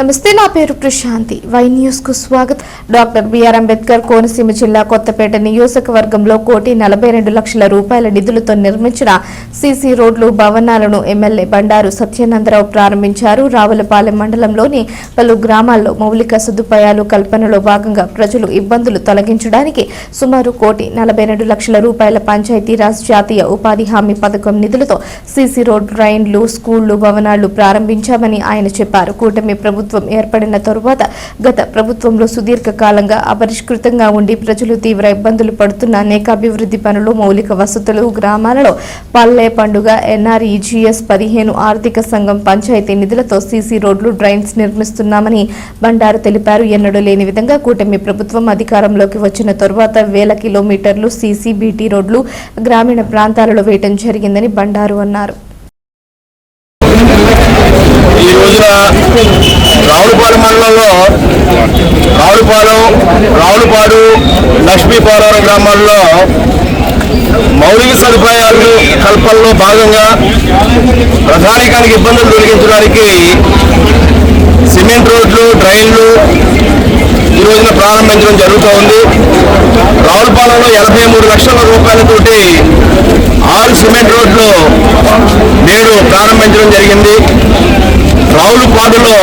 నమస్తే నా పేరు ప్రశాంతి. వై న్యూస్కు స్వాగతం. డాక్టర్ బిఆర్ అంబేద్కర్ కోనసీమ జిల్లా కొత్తపేట నియోజకవర్గంలో కోటి నలభై రెండు లక్షల రూపాయల నిధులతో నిర్మించిన సీసీ రోడ్లు భవనాలను ఎమ్మెల్యే బండారు సత్యానందరావు ప్రారంభించారు. రావులపాలెం మండలంలోని పలు గ్రామాల్లో మౌలిక సదుపాయాలు కల్పనలో భాగంగా ప్రజలు ఇబ్బందులు తొలగించడానికి సుమారు కోటి నలభై రెండు లక్షల రూపాయల పంచాయతీరాజ్ జాతీయ ఉపాధి హామీ పథకం నిధులతో సీసీ రోడ్ రైన్లు స్కూళ్ళు భవనాలు ప్రారంభించామని ఆయన చెప్పారు. కూటమి ప్రభుత్వం ఏర్పడిన తరువాత గత ప్రభుత్వంలో సుదీర్ఘకాలంగా అపరిష్కృతంగా ఉండి ప్రజలు తీవ్ర ఇబ్బందులు పడుతున్న అనేక అభివృద్ధి పనులు మౌలిక వసతులు గ్రామాలలో పల్లె పండుగ ఎన్ఆర్ఈజీఎస్ పదిహేను ఆర్థిక సంఘం పంచాయతీ నిధులతో సీసీ రోడ్లు డ్రైన్స్ నిర్మిస్తున్నామని బండారు తెలిపారు. ఎన్నడూ లేని విధంగా కూటమి ప్రభుత్వం అధికారంలోకి వచ్చిన తరువాత వేల కిలోమీటర్లు సీసీ బీటీ రోడ్లు గ్రామీణ ప్రాంతాలలో వేయటం జరిగిందని బండారు అన్నారు. ఈ రోజున రావులపాలెం మండలంలో రావులపాలెం రావులపాడు లక్ష్మీపాలెం గ్రామాల్లో మౌలిక సదుపాయాలు కల్పనలో భాగంగా ప్రధానికానికి ఇబ్బందులు తొలగించడానికి సిమెంట్ రోడ్లు డ్రైన్లు ఈ రోజున ప్రారంభించడం జరుగుతూ ఉంది. రావులపాలెంలో ఎనభై మూడు లక్షల రూపాయలతోటి ఆరు సిమెంట్ రోడ్లు నేడు ప్రారంభించడం జరిగింది. రావులపాడులో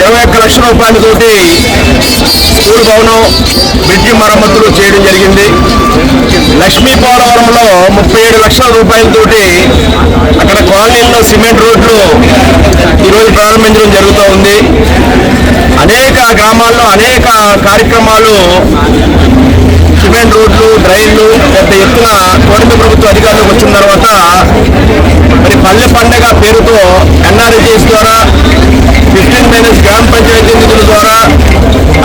ఇరవై ఒక్క లక్షల రూపాయలతోటి స్కూల్ భవనం బ్రిడ్జి మరమ్మతులు చేయడం జరిగింది. లక్ష్మీ పోలవరంలో ముప్పై ఏడు లక్షల రూపాయలతోటి అక్కడ కాలనీల్లో సిమెంట్ రోడ్లు ఈరోజు ప్రారంభించడం జరుగుతూ ఉంది. అనేక గ్రామాల్లో అనేక కార్యక్రమాలు సిమెంట్ రోడ్లు డ్రైన్లు పెద్ద ఎత్తున కూటమి ప్రభుత్వ అధికారులకు వచ్చిన తర్వాత మరి పల్లె పండగ పేరుతో ఎన్ఆర్జీఎస్ ద్వారా ఫిఫ్టీన్ మైనస్ గ్రామ పంచాయతీ నిధుల ద్వారా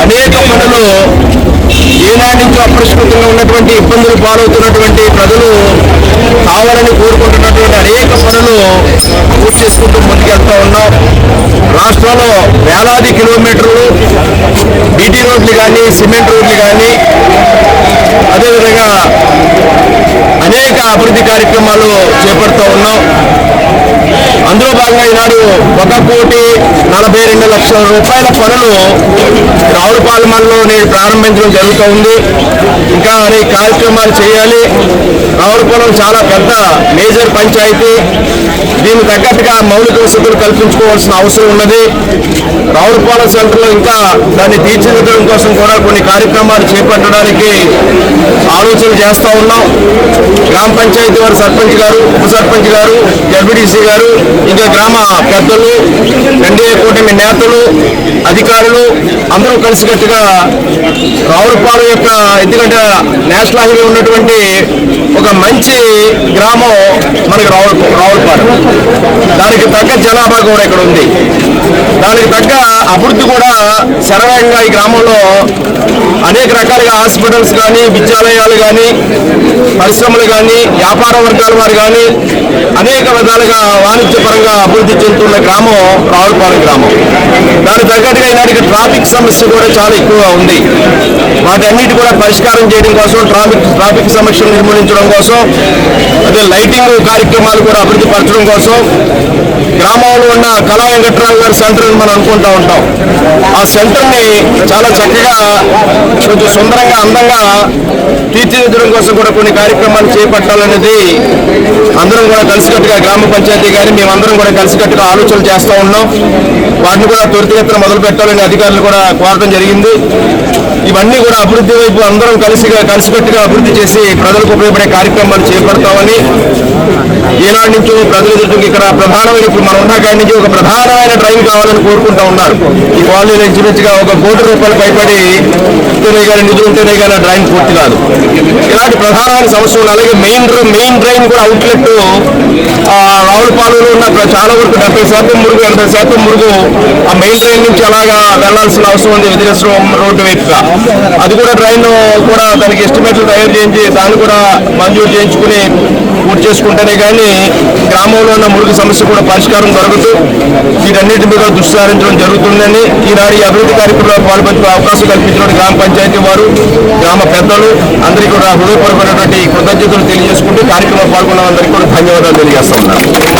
అనేక పనులు ఏనాటి నుంచో అపరిష్కృతంగా ఉన్నటువంటి ఇబ్బందులు పాలవుతున్నటువంటి ప్రజలు కావాలని కోరుకుంటున్నటువంటి అనేక పనులు పూర్తి చేసుకుంటూ ముందుకెళ్తా ఉన్నాం. రాష్ట్రంలో వేలాది కిలోమీటర్లు బీటీ రోడ్లు కానీ సిమెంట్ రోడ్లు కానీ అదేవిధంగా అనేక అభివృద్ధి కార్యక్రమాలు చేపడుతూ ఉన్నాం. అందులో భాగంగా ఈనాడు ఒక కోటి నలభై రెండు లక్షల రూపాయల పనులు రావులపాలెంలో నేను ప్రారంభించడం జరుగుతూ ఉంది. ఇంకా అనేక కార్యక్రమాలు చేయాలి. రావులపాలెం చాలా పెద్ద మేజర్ పంచాయతీ. దీనికి తగ్గట్టుగా మౌలిక వసతులు కల్పించుకోవాల్సిన అవసరం ఉన్నది. రావులపాలెం సెంటర్లో ఇంకా దాన్ని తీర్చిదిద్దడం కోసం కూడా కొన్ని కార్యక్రమాలు చేపట్టడానికి ఆలోచన చేస్తూ ఉన్నాం. గ్రామ పంచాయతీ వారి సర్పంచ్ గారు ఉప సర్పంచ్ గారు జడ్పీటీసీ గారు ఇంకా గ్రామ పెద్దలు ఎన్డీఏ కూటమి నేతలు అధికారులు అందరూ కలిసికట్టుగా రావులపాలెం యొక్క ఎందుకంటే నేషనల్ హైవే ఉన్నటువంటి ఒక మంచి గ్రామం మనకి రావుల రావులపాలెం దానికి తగ్గ జనాభా కూడా ఇక్కడ ఉంది. దానికి తగ్గ అభివృద్ధి కూడా సరళంగా ఈ గ్రామంలో అనేక రకాలుగా హాస్పిటల్స్ కానీ విద్యాలయాలు కానీ పరిశ్రమలు కానీ వ్యాపార వర్గాల వారు కానీ అనేక విధాలుగా వాణిజ్యపరంగా అభివృద్ధి చెందుతున్న గ్రామం రావులపాలెం గ్రామం. దానికి తగ్గట్టుగా ఈనాటికి ట్రాఫిక్ సమస్య కూడా చాలా ఎక్కువగా ఉంది. వాటన్నిటి కూడా పరిష్కారం చేయడం కోసం ట్రాఫిక్ ట్రాఫిక్ సమస్యలు నిర్మూలించడం కోసం అదే లైటింగ్ కార్యక్రమాలు కూడా అభివృద్ధి పరచడం కోసం గ్రామంలో ఉన్న కళా వెంకట్రావు గారి సెంటర్ అని మనం అనుకుంటా ఉంటాం. ఆ సెంటర్ని చాలా చక్కగా కొంచెం సుందరంగా అందంగా తీర్చిదిద్దడం కోసం కూడా కొన్ని కార్యక్రమాలు చేపట్టాలనేది అందరం కూడా కలిసికట్టుగా గ్రామ పంచాయతీ కానీ మేమందరం కూడా కలిసికట్టుగా ఆలోచనలు చేస్తూ ఉన్నాం. వాటిని కూడా త్వరితగతిన మొదలు పెట్టాలని అధికారులు కూడా కోరడం జరిగింది. ఇవన్నీ కూడా అభివృద్ధి వైపు అందరం కలిసిగా కలిసికట్టుగా అభివృద్ధి చేసి ప్రజలకు ఉపయోగపడే కార్యక్రమాలు చేపడతామని ఈనాడు నుంచి ప్రజల ఎదుటికి ఇక్కడ ప్రధానమైన ఇప్పుడు మనం ఉన్న కాడి నుంచి ఒక ప్రధానమైన డ్రైవ్ కావాలని కోరుకుంటా ఉన్నారు. ఈ కాలనీలో ఇంచుమించుగా ఒక కోటి రూపాయలు భయపడి ఉంటేనే కానీ నిధులు ఉంటేనే కానీ ఆ డ్రైన్ పూర్తి కాదు. ఇలాంటి ప్రధానమైన సమస్య ఉంది అలాగే మెయిన్ మెయిన్ డ్రైన్ కూడా అవుట్లెట్ రావులపాలెంలో ఉన్న చాలా వరకు డెబ్బై శాతం మురుగు ఎనభై శాతం మురుగు ఆ మెయిన్ డ్రైన్ నుంచి అలాగా వెళ్ళాల్సిన అవసరం ఉంది విదిలేశ్వరం రోడ్డు వైపుగా. అది కూడా డ్రైన్ కూడా దానికి ఎస్టిమేట్లు తయారు చేయించి దాన్ని కూడా మంజూరు చేయించుకుని పూర్తి చేసుకుంటేనే కానీ గ్రామంలో ఉన్న మురుగు సమస్య కూడా పరిష్కారం జరుగుతూ వీటన్నిటి మీద దృష్టి సారించడం జరుగుతుందని ఈనాడు ఈ అభివృద్ధి కార్యక్రమంలో పాల్పంచే అవకాశం కల్పించడం గ్రామ పంచాయతీ వారు గ్రామ పెద్దలు అందరికీ కూడా హృదయపూర్వకమైనటువంటి కృతజ్ఞతలు తెలియజేసుకుంటూ కార్యక్రమంలో పాల్గొన్న అందరికీ కూడా ధన్యవాదాలు తెలియజేస్తా ఉన్నాను.